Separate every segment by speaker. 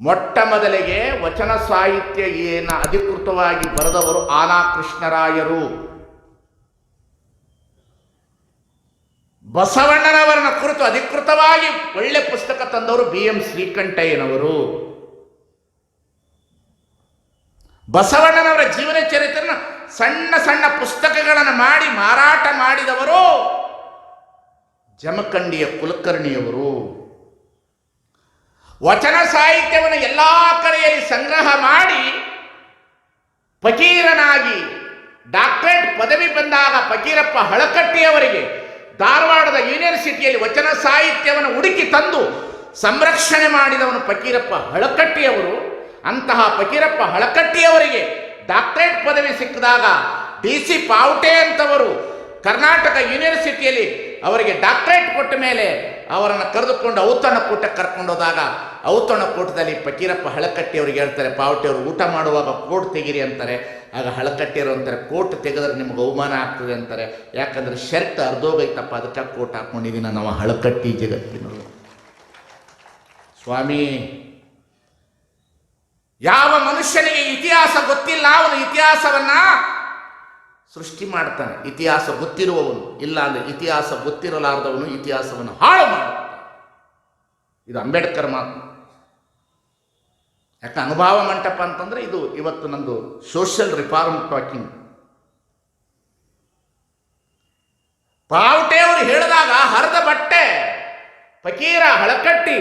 Speaker 1: ಮೊಟ್ಟ ಮೊದಲಿಗೆ ವಚನ ಸಾಹಿತ್ಯ ಏನ ಅಧಿಕೃತವಾಗಿ ಬರೆದವರು ಆನಾ ಕೃಷ್ಣರಾಯರು ಬಸವಣ್ಣನವರನ್ನ ಕುರಿತು ಅಧಿಕೃತವಾಗಿ ಒಳ್ಳೆ ಪುಸ್ತಕ ತಂದವರು ಬಿ ಎಂ ಶ್ರೀಕಂಠಯ್ಯನವರು. ಬಸವಣ್ಣನವರ ಜೀವನ ಚರಿತ್ರೆನ ಸಣ್ಣ ಸಣ್ಣ ಪುಸ್ತಕಗಳನ್ನು ಮಾಡಿ ಮಾರಾಟ ಮಾಡಿದವರು ಜಮಖಂಡಿಯ ಕುಲಕರ್ಣಿಯವರು. ವಚನ ಸಾಹಿತ್ಯವನ್ನು ಎಲ್ಲ ಕಡೆಯಲ್ಲಿ ಸಂಗ್ರಹ ಮಾಡಿ ಫಕೀರನಾಗಿ ಡಾಕ್ಟರೇಟ್ ಪದವಿ ಬಂದಾಗ ಫಕೀರಪ್ಪ ಹಳಕಟ್ಟಿಯವರಿಗೆ ಧಾರವಾಡದ ಯೂನಿವರ್ಸಿಟಿಯಲ್ಲಿ ವಚನ ಸಾಹಿತ್ಯವನ್ನು ಹುಡುಕಿ ತಂದು ಸಂರಕ್ಷಣೆ ಮಾಡಿದವನು ಫಕೀರಪ್ಪ ಹಳಕಟ್ಟಿಯವರು. ಅಂತಹ ಫಕೀರಪ್ಪ ಹಳಕಟ್ಟಿಯವರಿಗೆ ಡಾಕ್ಟರೇಟ್ ಪದವಿ ಸಿಕ್ಕಿದಾಗ ಡಿ ಸಿ ಪಾವುಟೆ ಅಂತವರು ಕರ್ನಾಟಕ ಯೂನಿವರ್ಸಿಟಿಯಲ್ಲಿ ಅವರಿಗೆ ಡಾಕ್ಟರೇಟ್ ಕೊಟ್ಟ ಮೇಲೆ ಅವರನ್ನು ಕರೆದುಕೊಂಡು ಔತಣಕೂಟಕ್ಕೆ ಕರ್ಕೊಂಡು ಹೋದಾಗ ಔತಣಕೂಟದಲ್ಲಿ ಫಕೀರಪ್ಪ ಹಳಕಟ್ಟಿ ಅವ್ರಿಗೆ ಹೇಳ್ತಾರೆ ಪಾವಟಿಯವರು ಊಟ ಮಾಡುವಾಗ ಕೋಟ್ ತೆಗಿರಿ ಅಂತಾರೆ. ಆಗ ಹಳಕಟ್ಟಿಯವರು ಅಂತಾರೆ, ಕೋಟ್ ತೆಗೆದ್ರೆ ನಿಮ್ಗೆ ಅವಮಾನ ಆಗ್ತದೆ ಅಂತಾರೆ. ಯಾಕಂದ್ರೆ ಶರ್ಟ್ ಅರ್ಧೋಗೈತಪ್ಪ ಅದಕ್ಕೆ ಕೋಟ್ ಹಾಕ್ಕೊಂಡಿದ್ದೀನಿ ನಾವು ಹಳಕಟ್ಟಿ ಜಗತ್ತಿನವರು. ಸ್ವಾಮಿ, ಯಾವ ಮನುಷ್ಯನಿಗೆ ಇತಿಹಾಸ ಗೊತ್ತಿಲ್ಲ, ಅವನು ಇತಿಹಾಸವನ್ನ ಸೃಷ್ಟಿ ಮಾಡ್ತಾನೆ. ಇತಿಹಾಸ ಗೊತ್ತಿರುವವನು, ಇಲ್ಲ ಅಂದ್ರೆ ಇತಿಹಾಸ ಗೊತ್ತಿರಲಾರದವನು ಇತಿಹಾಸವನ್ನು ಹಾಳು ಮಾಡುತ್ತಾನೆ. ಇದು ಅಂಬೇಡ್ಕರ್ ಮಾತು. ಯಾಕೆ ಅನುಭವ ಮಂಟಪ ಅಂತಂದ್ರೆ ಇದು ಇವತ್ತು ನಂದು ಸೋಷಿಯಲ್ ರಿಫಾರ್ಮ್ ಟಾಕಿಂಗ್ ಪಾವಟೆ ಅವರು ಹೇಳಿದಾಗ ಹರಿದ ಬಟ್ಟೆ, ಫಕೀರ ಹಳಕಟ್ಟಿ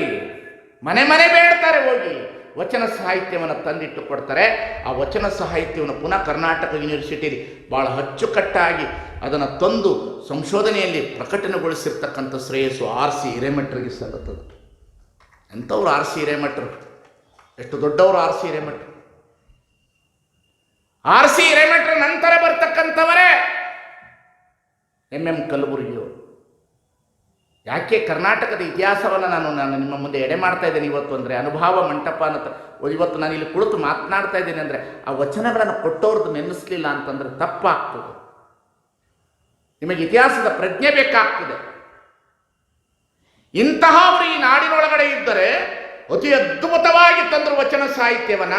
Speaker 1: ಮನೆ ಮನೆ ಬೇಡ್ತಾರೆ ಹೋಗಿ. ವಚನ ಸಾಹಿತ್ಯವನ್ನು ತಂದಿಟ್ಟು ಕೊಡ್ತಾರೆ. ಆ ವಚನ ಸಾಹಿತ್ಯವನ್ನು ಪುನಃ ಕರ್ನಾಟಕ ಯೂನಿವರ್ಸಿಟಿಯಲ್ಲಿ ಭಾಳ ಅಚ್ಚುಕಟ್ಟಾಗಿ ಅದನ್ನು ತಂದು ಸಂಶೋಧನೆಯಲ್ಲಿ ಪ್ರಕಟಣೆಗೊಳಿಸಿರ್ತಕ್ಕಂಥ ಶ್ರೇಯಸ್ಸು ಆರ್ ಸಿ ಹಿರೇಮಠರಿಗೆ ಸಲ್ಲುತ್ತದೆ. ಎಂಥವ್ರು ಆರ್ ಸಿ ಹಿರೇಮಠರು? ಎಷ್ಟು ದೊಡ್ಡವರು ಆರ್ ಸಿ ಹಿರೇಮಠರು ಆರ್ ಸಿ ಹಿರೇಮಠರ ನಂತರ ಬರ್ತಕ್ಕಂಥವರೇ ಎಂ ಎಂ ಕಲಬುರ್ಗಿಯವರು. ಯಾಕೆ ಕರ್ನಾಟಕದ ಇತಿಹಾಸವನ್ನು ನಾನು ನಾನು ನಿಮ್ಮ ಮುಂದೆ ಎಡೆ ಮಾಡ್ತಾ ಇದ್ದೇನೆ ಇವತ್ತು ಅಂದರೆ ಅನುಭವ ಮಂಟಪ ಅನ್ನತ ಇವತ್ತು ನಾನು ಇಲ್ಲಿ ಕುಳಿತು ಮಾತನಾಡ್ತಾ ಇದ್ದೇನೆ ಅಂದರೆ ಆ ವಚನಗಳನ್ನು ಕೊಟ್ಟವ್ರದ್ದು ನೆನೆಸ್ಲಿಲ್ಲ ಅಂತಂದ್ರೆ ತಪ್ಪಾಗ್ತದೆ. ನಿಮಗೆ ಇತಿಹಾಸದ ಪ್ರಜ್ಞೆ ಬೇಕಾಗ್ತದೆ. ಇಂತಹವರು ಈ ನಾಡಿನೊಳಗಡೆ ಇದ್ದರೆ ಅತಿ ಅದ್ಭುತವಾಗಿ ತಂದರು ವಚನ ಸಾಹಿತ್ಯವನ್ನ.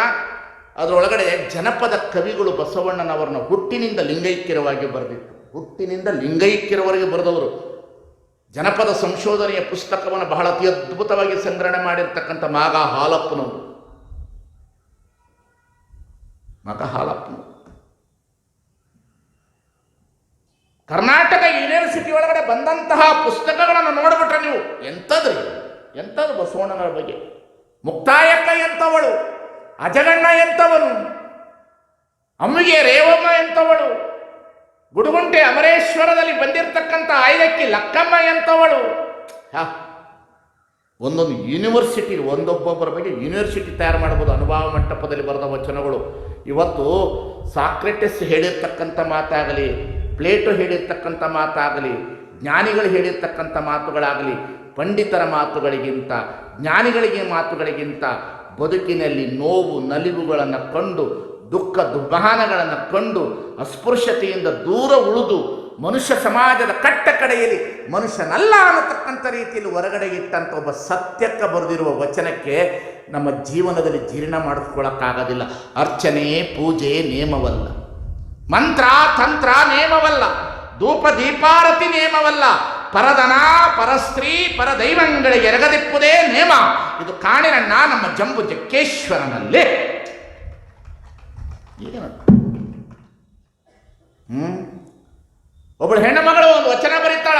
Speaker 1: ಅದರೊಳಗಡೆ ಜನಪದ ಕವಿಗಳು ಬಸವಣ್ಣನವರನ್ನ ಹುಟ್ಟಿನಿಂದ ಲಿಂಗೈಕ್ಯರವಾಗಿ ಬರೆದಿತ್ತು ಹುಟ್ಟಿನಿಂದ ಲಿಂಗೈಕ್ಯರವರೆಗೆ ಬರೆದವರು. ಜನಪದ ಸಂಶೋಧನೆಯ ಪುಸ್ತಕವನ್ನು ಬಹಳ ಅತಿ ಅದ್ಭುತವಾಗಿ ಸಂಗ್ರಹಣೆ ಮಾಡಿರ್ತಕ್ಕಂಥ ಮಾಗ ಹಾಲಪ್ಪನವರು ಮಗ ಹಾಲಪ್ಪನವರು ಕರ್ನಾಟಕ ಯೂನಿವರ್ಸಿಟಿ ಒಳಗಡೆ ಬಂದಂತಹ ಪುಸ್ತಕಗಳನ್ನು ನೋಡ್ಬಿಟ್ರೆ ನೀವು ಎಂಥದ್ರಿ? ಎಂಥದ್ದು ಬಸವಣ್ಣನವರ ಬಗ್ಗೆ? ಮುಕ್ತಾಯಕ್ಕ ಎಂಥವಳು ಅಜಗಣ್ಣ ಎಂಥವನು ಅಮ್ಮಿಗೆ ರೇವಮ್ಮ ಎಂಥವಳು ಗುಡುಗುಂಟೆ ಅಮರೇಶ್ವರದಲ್ಲಿ ಬಂದಿರತಕ್ಕಂಥ ಆಯ್ದಕ್ಕಿ ಲಕ್ಕಮ್ಮ ಎಂಥವಳು ಒಂದೊಂದು ಯೂನಿವರ್ಸಿಟಿ, ಒಂದೊಬ್ಬೊಬ್ಬರ ಬಗ್ಗೆ ಯೂನಿವರ್ಸಿಟಿ ತಯಾರು ಮಾಡ್ಬೋದು, ಅನುಭವ ಮಂಟಪದಲ್ಲಿ ಬರೆದ ವಚನಗಳು. ಇವತ್ತು ಸಾಕ್ರೆಟಿಸ್ ಹೇಳಿರ್ತಕ್ಕಂಥ ಮಾತಾಗಲಿ, ಪ್ಲೇಟು ಹೇಳಿರ್ತಕ್ಕಂಥ ಮಾತಾಗಲಿ ಜ್ಞಾನಿಗಳು ಹೇಳಿರ್ತಕ್ಕಂಥ ಮಾತುಗಳಾಗಲಿ, ಪಂಡಿತರ ಮಾತುಗಳಿಗಿಂತ, ಜ್ಞಾನಿಗಳಿಗೆ ಮಾತುಗಳಿಗಿಂತ ಬದುಕಿನಲ್ಲಿ ನೋವು, ನಲಿವುಗಳನ್ನು ಕಂಡು, ದುಃಖ ದುರ್ಬಾನಗಳನ್ನು ಕಂಡು, ಅಸ್ಪೃಶ್ಯತೆಯಿಂದ ದೂರ ಉಳಿದು ಮನುಷ್ಯ ಸಮಾಜದ ಕಟ್ಟ ಕಡೆಯಲ್ಲಿ ಮನುಷ್ಯನಲ್ಲ ಅನ್ನತಕ್ಕಂಥ ರೀತಿಯಲ್ಲಿ ಹೊರಗಡೆ ಇಟ್ಟಂಥ ಒಬ್ಬ ಸತ್ಯಕ್ಕೆ ಬರೆದಿರುವ ವಚನಕ್ಕೆ ನಮ್ಮ ಜೀವನದಲ್ಲಿ ಜೀರ್ಣ ಮಾಡಿಸ್ಕೊಳ್ಳೋಕ್ಕಾಗೋದಿಲ್ಲ ಅರ್ಚನೆ, ಪೂಜೆ, ನೇಮವಲ್ಲ. ಮಂತ್ರ, ತಂತ್ರ, ನೇಮವಲ್ಲ. ಧೂಪ ದೀಪಾರತಿ ನೇಮವಲ್ಲ. ಪರದನ ಪರಸ್ತ್ರೀ, ಪರದೈವಂಗಳಿಗೆ ಎರಗದಿಪ್ಪುದೇ ನೇಮ. ಇದು ಕಾಣಿನಣ್ಣ ನಮ್ಮ ಜಂಬು ಜಕ್ಕೇಶ್ವರನಲ್ಲಿ. ಹ್ಮ್? ಒಬ್ಬಳು ಹೆಣ್ಣು ಮಗಳು ಒಂದು ವಚನ ಬರೀತಾಳ.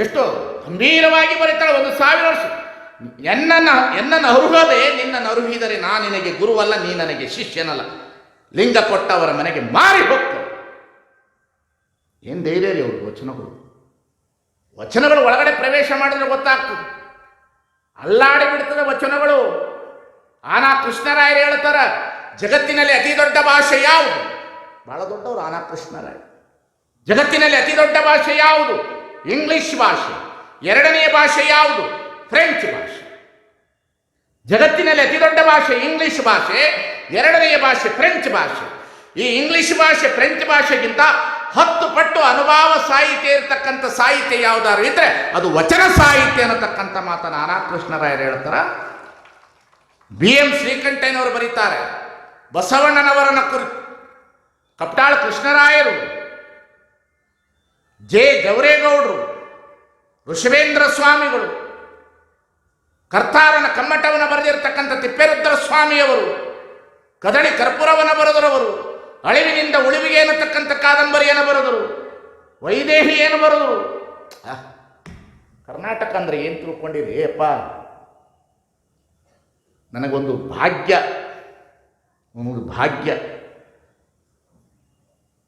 Speaker 1: ಎಷ್ಟು ಗಂಭೀರವಾಗಿ ಬರೀತಾಳ, ಒಂದು ಸಾವಿರ ವರ್ಷ. ಎನ್ನನ್ನ ಎನ್ನನ್ನು ಅರುಹದೆ, ನಿನ್ನನ್ನು ಅರುಹಿದರೆ ನಾ ನಿನಗೆ ಗುರುವಲ್ಲ, ನೀ ನನಗೆ ಶಿಷ್ಯನಲ್ಲ. ಲಿಂಗ ಕೊಟ್ಟವರ ಮನೆಗೆ ಮಾರಿ ಹೋಗ್ತವೆ ಏನು ಧೈರ್ಯ ರೀ ಅವ್ರ ವಚನಗಳು? ವಚನಗಳು ಒಳಗಡೆ ಪ್ರವೇಶ ಮಾಡಿದ್ರೆ ಗೊತ್ತಾಗ್ತದೆ. ಅಲ್ಲಾಡಿ ಬಿಡ್ತದೆ ವಚನಗಳು. ಆನಾ ಕೃಷ್ಣರಾಯರು ಹೇಳ್ತಾರ, ಜಗತ್ತಿನಲ್ಲಿ ಅತಿ ದೊಡ್ಡ ಭಾಷೆ ಯಾವುದು? ಬಹಳ ದೊಡ್ಡವರು ಆನಾ ಕೃಷ್ಣರಾಯ ಜಗತ್ತಿನಲ್ಲಿ ಅತಿ ದೊಡ್ಡ ಭಾಷೆ ಯಾವುದು? ಇಂಗ್ಲಿಷ್ ಭಾಷೆ. ಎರಡನೆಯ ಭಾಷೆ ಯಾವುದು? ಫ್ರೆಂಚ್ ಭಾಷೆ. ಜಗತ್ತಿನಲ್ಲಿ ಅತಿ ದೊಡ್ಡ ಭಾಷೆ ಇಂಗ್ಲಿಷ್ ಭಾಷೆ ಎರಡನೆಯ ಭಾಷೆ ಫ್ರೆಂಚ್ ಭಾಷೆ. ಈ ಇಂಗ್ಲಿಷ್ ಭಾಷೆ, ಫ್ರೆಂಚ್ ಭಾಷೆಗಿಂತ ಹತ್ತು ಪಟ್ಟು ಅನುಭವ ಸಾಹಿತ್ಯ ಇರತಕ್ಕಂಥ ಸಾಹಿತ್ಯ ಯಾವುದಾದ್ರು ಇದ್ರೆ ಅದು ವಚನ ಸಾಹಿತ್ಯ ಅನ್ನತಕ್ಕಂಥ ಮಾತನ್ನು ಆನಾ ಕೃಷ್ಣರಾಯರು ಹೇಳ್ತಾರ. ಬಿ ಎಂ ಶ್ರೀಕಂಠಯ್ಯನವರು ಬರೀತಾರೆ, ಬಸವಣ್ಣನವರನ್ನ ಕುರಿತು ಕಪ್ಟಾಳ ಕೃಷ್ಣರಾಯರು, ಜೆ ಗೌರೇಗೌಡರು ಋಷಭೇಂದ್ರ ಸ್ವಾಮಿಗಳು, ಕರ್ತಾರನ ಕಮ್ಮಟವನ್ನು ಬರೆದಿರತಕ್ಕಂಥ ತಿಪ್ಪೇರುದ್ರ ಸ್ವಾಮಿಯವರು ಕದಳಿ ಕರ್ಪೂರವನ್ನು ಬರೆದರವರು ಅಳಿವಿನಿಂದ ಉಳಿವಿಗೆ ಅನ್ನತಕ್ಕಂಥ ಏನು ಬರೆದರು? ವೈದೇಹಿ ಬರೆದರು? ಬರೋದು ಕರ್ನಾಟಕ ಅಂದರೆ ಏನು ತಿಳ್ಕೊಂಡಿರಿ? ಅಪ್ಪ, ನನಗೊಂದು ಭಾಗ್ಯ ಒಂದು ಭಾಗ್ಯ.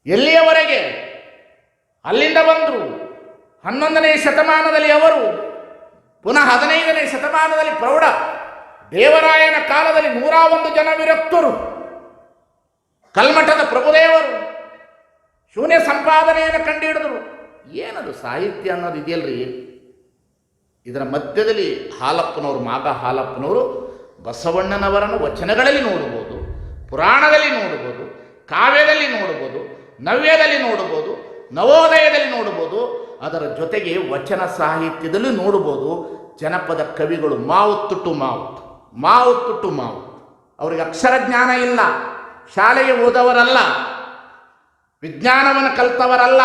Speaker 1: ಎಲ್ಲಿಯವರೆಗೆ? ಅಲ್ಲಿಂದ ಬಂದರು. ಹನ್ನೊಂದನೇ ಶತಮಾನದಲ್ಲಿ ಅವರು, ಪುನಃ ಹದಿನೈದನೇ ಶತಮಾನದಲ್ಲಿ ಪ್ರೌಢ. ದೇವರಾಯನ ಕಾಲದಲ್ಲಿ ನೂರ ಒಂದು ಜನ ವಿರಕ್ತರು. ಕಲ್ಮಠದ ಪ್ರಭುದೇವರು ಶೂನ್ಯ ಸಂಪಾದನೆಯನ್ನು ಕಂಡುಹಿಡಿದರು. ಏನದು ಸಾಹಿತ್ಯ ಅನ್ನೋದು ಇದೆಯಲ್ರಿ? ಇದರ ಮಧ್ಯದಲ್ಲಿ ಹಾಲಪ್ಪನವರು, ಮಾಗ ಹಾಲಪ್ಪನವರು ಬಸವಣ್ಣನವರನ್ನು ವಚನಗಳಲ್ಲಿ ನೋಡ್ಬೋದು ಪುರಾಣದಲ್ಲಿ ನೋಡ್ಬೋದು ಕಾವ್ಯದಲ್ಲಿ ನೋಡ್ಬೋದು ನವ್ಯದಲ್ಲಿ ನೋಡ್ಬೋದು ನವೋದಯದಲ್ಲಿ ನೋಡ್ಬೋದು ಅದರ ಜೊತೆಗೆ ವಚನ ಸಾಹಿತ್ಯದಲ್ಲಿ ನೋಡ್ಬೋದು ಜನಪದ ಕವಿಗಳು ಮಾವುತ್ತು ಟು ಮಾವುತ್ ಮಾವುತ್ತು. ಟು ಮಾವುತ್ ಅವರಿಗೆ ಅಕ್ಷರ ಜ್ಞಾನ ಇಲ್ಲ. ಶಾಲೆಗೆ ಹೋದವರಲ್ಲ ವಿಜ್ಞಾನವನ್ನು ಕಲ್ತವರಲ್ಲ,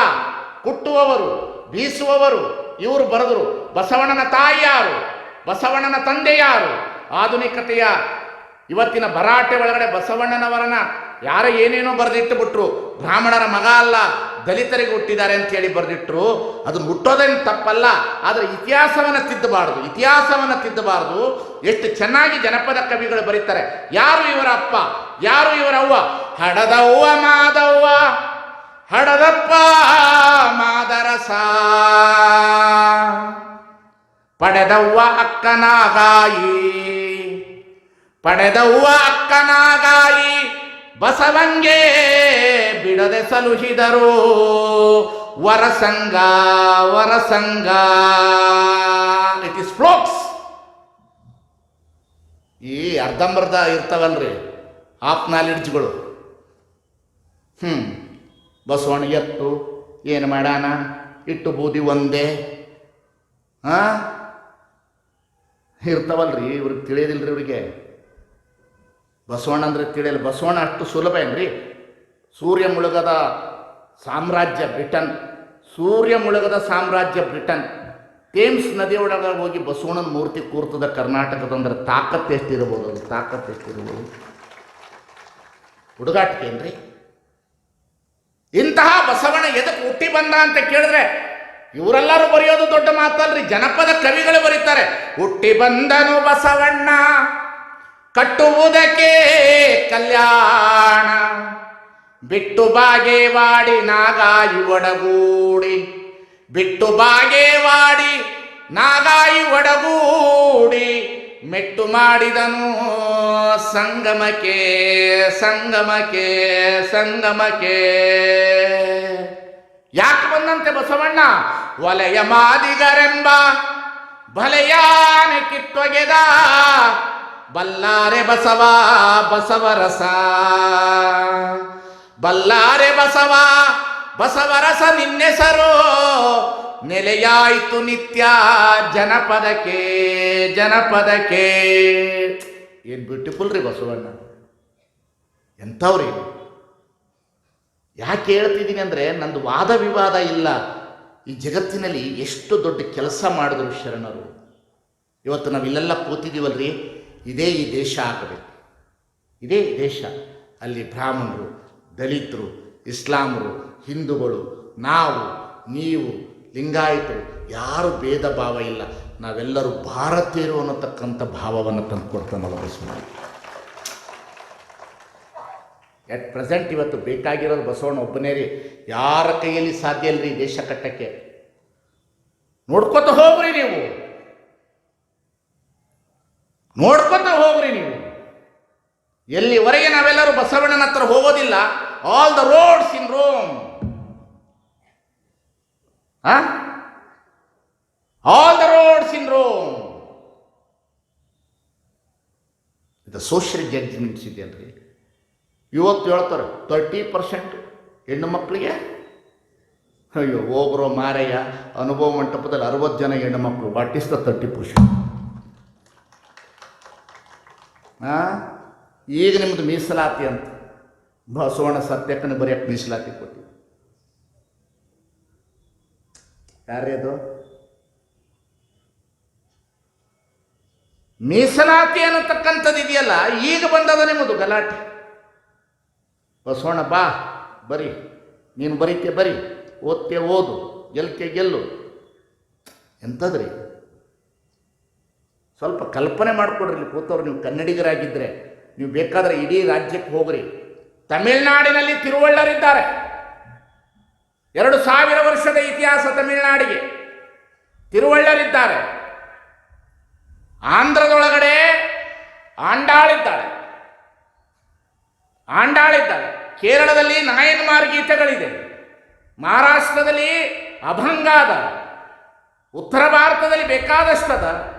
Speaker 1: ಕುಟ್ಟುವವರು, ಬೀಸುವವರು, ಇವರು ಬರೆದರು. ಬಸವಣ್ಣನ ತಾಯಿ ಯಾರು? ಬಸವಣ್ಣನ ತಂದೆ ಯಾರು? ಆಧುನಿಕತೆಯ ಇವತ್ತಿನ ಭರಾಟೆ ಒಳಗಡೆ ಬಸವಣ್ಣನವರನ್ನ ಯಾರ ಏನೇನೋ ಬರೆದಿಟ್ಟು ಬಿಟ್ರು ಬ್ರಾಹ್ಮಣರ ಮಗ ಅಲ್ಲ, ದಲಿತರಿಗೆ ಹುಟ್ಟಿದ್ದಾರೆ ಅಂತ ಹೇಳಿ ಬರೆದಿಟ್ರು. ಅದನ್ನು ಹುಟ್ಟೋದೇನು ತಪ್ಪಲ್ಲ, ಆದರೆ ಇತಿಹಾಸವನ್ನು ತಿದ್ದಬಾರ್ದು ಇತಿಹಾಸವನ್ನು ತಿದ್ದಬಾರ್ದು. ಎಷ್ಟು ಚೆನ್ನಾಗಿ ಜನಪದ ಕವಿಗಳು ಬರೀತಾರೆ. ಯಾರು ಇವರ ಅಪ್ಪ? ಯಾರು ಇವರ ಅವ್ವ? ಹಡದವ್ವ ಮಾದವ್ವ. ಹಡದಪ್ಪ ಮಾದರಸ. ಪಡೆದವ್ವ ಅಕ್ಕನಾಗಾಯಿ. ಪಡೆದವ್ವ ಅಕ್ಕನಾಗಾಯಿ. ಬಸವಂಗೆ. ಬಿಡದೆ ಸಲುಹಿದರು. ವರಸಂಗ ವರಸಂಗ. ಇಟ್ ಇಸ್ ಫ್ಲೋಕ್ಸ್ ಈ ಅರ್ಧಂಬರ್ಧ ಇರ್ತಾವಲ್ರಿ ಆಫ್ ನಾಲೆಡ್ಜ್ಗಳು ಹ್ಞೂ ಬಸವಣ್ಣ ಎತ್ತು, ಏನು ಮಾಡಾನ ಇಟ್ಟು ಬೂದಿ ಒಂದೇ. ಹಾಂ? ಇರ್ತಾವಲ್ರಿ, ಇವ್ರಿಗೆ ತಿಳಿಯೋದಿಲ್ರಿ ಇವ್ರಿಗೆ. ಬಸವಣ್ಣ ಅಂದ್ರೆ ತಿಳಿಯಲ್ಲ, ಬಸವಣ್ಣ ಅಷ್ಟು ಸುಲಭ ಏನ್ರಿ? ಸೂರ್ಯ ಮುಳುಗದ ಸಾಮ್ರಾಜ್ಯ ಬ್ರಿಟನ್, ಸೂರ್ಯ ಮುಳುಗದ ಸಾಮ್ರಾಜ್ಯ ಬ್ರಿಟನ್. ಥೇಮ್ಸ್ ನದಿಯೊಳಗೆ ಹೋಗಿ ಬಸವಣ್ಣನ ಮೂರ್ತಿ ಕೂರ್ತದ ಕರ್ನಾಟಕದಂದ್ರೆ ತಾಕತ್ತು ಎಷ್ಟಿರ್ಬೋದು ಅದು ತಾಕತ್ತು ಎಷ್ಟಿರ್ಬೋದು? ಹುಡುಗಾಟಿಕೆ ಏನ್ರಿ? ಇಂತಹ ಬಸವಣ್ಣ ಎದಕ್ಕೆ ಹುಟ್ಟಿ ಬಂದ ಅಂತ ಕೇಳಿದ್ರೆ ಇವರೆಲ್ಲರೂ ಬರೆಯೋದು ದೊಡ್ಡ ಮಾತಲ್ರಿ. ಜನಪದ ಕವಿಗಳು ಬರೀತಾರೆ, ಹುಟ್ಟಿ ಬಂದನು ಬಸವಣ್ಣ, ಕಟ್ಟುವುದಕ್ಕೆ ಕಲ್ಯಾಣ ಬಿಟ್ಟು ಬಾಗೇವಾಡಿ ನಾಗಾಯಿ ಒಡಗೂಡಿ. ಬಿಟ್ಟು ಬಾಗೇವಾಡಿ ನಾಗಾಯಿ ಒಡಗೂಡಿ. ಮೆಟ್ಟು ಮಾಡಿದನು ಸಂಗಮಕ್ಕೆ ಸಂಗಮಕ್ಕೆ ಸಂಗಮಕ್ಕೆ. ಯಾಕೆ ಬಂದಂತೆ ಬಸವಣ್ಣ? ಒಲೆಯ ಮಾದಿಗರೆಂಬ ಬಲೆಯಾನೆ ಕಿತ್ತೊಗೆದ. ಬಲ್ಲಾರೆ ಬಸವ ಬಸವರಸ ಬಲ್ಲಾರೆ ಬಸವ, ಬಸವರಸ ನಿನ್ನೆಸರು, ನೆಲೆಯಾಯಿತು ನಿತ್ಯ ಜನಪದಕ್ಕೆ ಜನಪದಕ್ಕೆ. ಏನು ಬ್ಯೂಟಿಫುಲ್ ರೀ ಬಸವಣ್ಣ. ಎಂಥವ್ರಿ ಯಾಕೆ ಹೇಳ್ತಿದ್ದೀನಿ ಅಂದರೆ, ನಂದು ವಾದ ವಿವಾದ ಇಲ್ಲ. ಈ ಜಗತ್ತಿನಲ್ಲಿ ಎಷ್ಟು ದೊಡ್ಡ ಕೆಲಸ ಮಾಡಿದ್ರು ಶರಣರು. ಇವತ್ತು ನಾವು ಇಲ್ಲೆಲ್ಲ ಕೂತಿದ್ದೀವಲ್ರಿ ಇದೇ ಈ ದೇಶ ಆಗಬೇಕು. ಇದೇ ದೇಶ. ಅಲ್ಲಿ ಬ್ರಾಹ್ಮಣರು ದಲಿತರು, ಇಸ್ಲಾಮರು, ಹಿಂದೂಗಳು, ನಾವು, ನೀವು, ಲಿಂಗಾಯತರು, ಯಾರು ಭೇದ ಭಾವ ಇಲ್ಲ. ನಾವೆಲ್ಲರೂ ಭಾರತೀಯರು ಅನ್ನತಕ್ಕಂಥ ಭಾವವನ್ನು ತಂದುಕೊಡ್ತಾನಲ್ಲ ಬಸವಣ್ಣ. ಎಟ್ ಪ್ರೆಸೆಂಟ್ ಇವತ್ತು ಬೇಕಾಗಿರೋದು ಬಸವಣ್ಣ ಒಬ್ಬನೇ ರೀ. ಯಾರ ಕೈಯಲ್ಲಿ ಸಾಧ್ಯ ಇಲ್ಲರಿ ದೇಶ ಕಟ್ಟಕ್ಕೆ? ನೋಡ್ಕೊತ ಹೋಗ್ರಿ ನೀವು. ನೋಡ್ಕೊತ ಹೋಗ್ರಿ ನೀವು. ಎಲ್ಲಿವರೆಗೆ ನಾವೆಲ್ಲರೂ ಬಸವಣ್ಣನ ಹತ್ರ ಹೋಗೋದಿಲ್ಲ all the roads in Rome all the roads in Rome ಇದು ಸೋಷಿಯಲ್ ಜಡ್ಜ್ಮೆಂಟ್ಸ್ ಇದೆಯಲ್ರಿ ಇವತ್ತು ಹೇಳ್ತಾರೆ ತರ್ಟಿ ಪರ್ಸೆಂಟ್ ಹೆಣ್ಣು ಮಕ್ಕಳಿಗೆ ಅಯ್ಯೋ ಒಬ್ಬರು ಮಾರಯ್ಯ, ಅನುಭವ ಮಂಟಪದಲ್ಲಿ ಅರವತ್ತು ಜನ ಹೆಣ್ಣು ಮಕ್ಕಳು what is the thirty percent? ಈಗ ನಿಮ್ಮದು ಮೀಸಲಾತಿ ಅಂತ. ಬಸವಣ್ಣ ಸತ್ಯಕ್ಕನ ಬರೆಯಕ್ಕೆ ಮೀಸಲಾತಿ ಕೊಟ್ಟಿ ಯಾರೇ ಅದು? ಮೀಸಲಾತಿ ಅನ್ನತಕ್ಕಂಥದ್ದು ಇದೆಯಲ್ಲ, ಈಗ ಬಂದದ ನಿಮ್ಮದು ಗಲಾಟೆ. ಬಸವಣ್ಣ, ಬಾ, ಬರಿ. ನೀನು ಬರೀತೆ, ಬರಿ. ಓದ್ತೆ, ಓದು. ಗೆಲ್ತೆ, ಗೆಲ್ಲು. ಎಂಥದ್ರಿ? ಸ್ವಲ್ಪ ಕಲ್ಪನೆ ಮಾಡಿಕೊಡ್ರಿ ಕೂತವ್ರು. ನೀವು ಕನ್ನಡಿಗರಾಗಿದ್ದರೆ ನೀವು ಬೇಕಾದರೆ ಇಡೀ ರಾಜ್ಯಕ್ಕೆ ಹೋಗ್ರಿ. ತಮಿಳುನಾಡಿನಲ್ಲಿ ತಿರುವಳ್ಳರಿದ್ದಾರೆ. ಎರಡು ಸಾವಿರ ವರ್ಷದ ಇತಿಹಾಸ ತಮಿಳುನಾಡಿಗೆ. ತಿರುವಳ್ಳರಿದ್ದಾರೆ. ಆಂಧ್ರದೊಳಗಡೆ ಆಂಡಾಳಿದ್ದಾರೆ. ಆಂಡಾಳಿದ್ದಾರೆ. ಕೇರಳದಲ್ಲಿ ನಾಯನ್ಮಾರ್ ಗೀತೆಗಳಿದೆ. ಮಹಾರಾಷ್ಟ್ರದಲ್ಲಿ ಅಭಂಗಾದ ಉತ್ತರ ಭಾರತದಲ್ಲಿ ಬೇಕಾದಷ್ಟದ.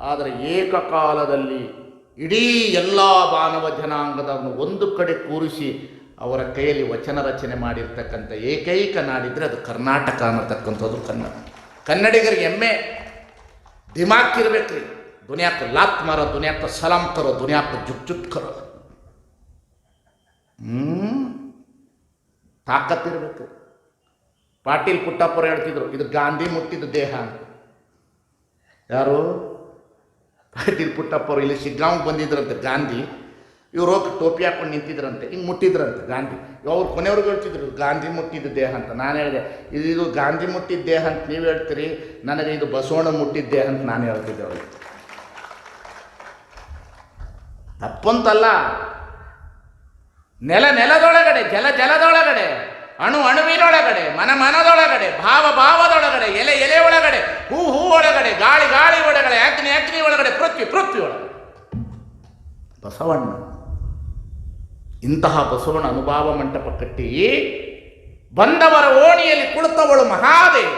Speaker 1: ಆದರೆ ಏಕಕಾಲದಲ್ಲಿ ಇಡೀ ಎಲ್ಲ ಮಾನವ ಜನಾಂಗದವನ್ನು ಒಂದು ಕಡೆ ಕೂರಿಸಿ ಅವರ ಕೈಯಲ್ಲಿ ವಚನ ರಚನೆ ಮಾಡಿರ್ತಕ್ಕಂಥ ಏಕೈಕ ನಾಡಿದರೆ ಅದು ಕರ್ನಾಟಕ ಅನ್ನತಕ್ಕಂಥದ್ದು ಕನ್ನಡ. ಕನ್ನಡಿಗರಿಗೆ ಹೆಮ್ಮೆ. ದಿಮಾಕ್ ಇರಬೇಕ್ರಿ. ದುನಿಯಾಕ ಲಾತ್ ಮಾರೋ, ದುನಿಯಾಕ ಸಲಾಂ ಕರೋ, ದುನಿಯಾಕ ಜುಕ್ ಜುಕ್ ಕರೋ. ಹ್ಮ್. ತಾಕತ್ತಿರ್ಬೇಕು. ಪಾಟೀಲ್ ಪುಟ್ಟಪ್ಪರು ಹೇಳ್ತಿದ್ರು, ಇದು ಗಾಂಧಿ ಮುಟ್ಟಿದ ದೇಹ ಯಾರು? ಪಾಟೀಲ್ ಪುಟ್ಟಪ್ಪರು ಇಲ್ಲಿ ಶಿಗ್ಗಾಂವ್ ಬಂದಿದ್ರಂತೆ ಗಾಂಧಿ. ಇವ್ರು ಹೋಗಿ ಟೋಪಿ ಹಾಕೊಂಡು ನಿಂತಿದ್ರಂತೆ, ಹಿಂಗೆ ಮುಟ್ಟಿದ್ರಂತೆ ಗಾಂಧಿ. ಅವ್ರು ಕೊನೆಯವ್ರಿಗೆ ಹೇಳ್ತಿದ್ರು, ಗಾಂಧಿ ಮುಟ್ಟಿದ ದೇಹ ಅಂತ. ನಾನು ಹೇಳಿದೆ ಇದು ಇದು ಗಾಂಧಿ ಮುಟ್ಟಿದ ದೇಹ ಅಂತ ನೀವು ಹೇಳ್ತೀರಿ, ನನಗೆ ಇದು ಬಸವಣ್ಣ ಮುಟ್ಟಿದ ದೇಹ ಅಂತ ನಾನು ಹೇಳ್ತಿದ್ದೆ ಅವ್ರಿಗೆ. ತಪ್ಪಂತಲ್ಲ. ನೆಲ ನೆಲದೊಳಗಡೆ, ಜಲ ಜಲದೊಳಗಡೆ. ಅಣು ಅಣುವಿನೊಳಗಡೆ, ಮನ ಮನದೊಳಗಡೆ, ಭಾವ ಭಾವದೊಳಗಡೆ, ಎಲೆ ಎಲೆ ಒಳಗಡೆ, ಹೂ ಹೂ ಒಳಗಡೆ, ಗಾಳಿ ಗಾಳಿ ಒಳಗಡೆ, ಅಗ್ನಿ ಅಗ್ನಿ ಒಳಗಡೆ, ಪೃಥ್ವಿ ಪೃಥ್ವಿ ಒಳಗಡೆ. ಬಸವಣ್ಣ, ಇಂತಹ ಬಸವಣ್ಣ ಅನುಭಾವ ಮಂಟಪ ಕಟ್ಟಿ ಬಂದವರ ಓಣಿಯಲ್ಲಿ ಕುಳಿತವಳು ಮಹಾದೇವಿ.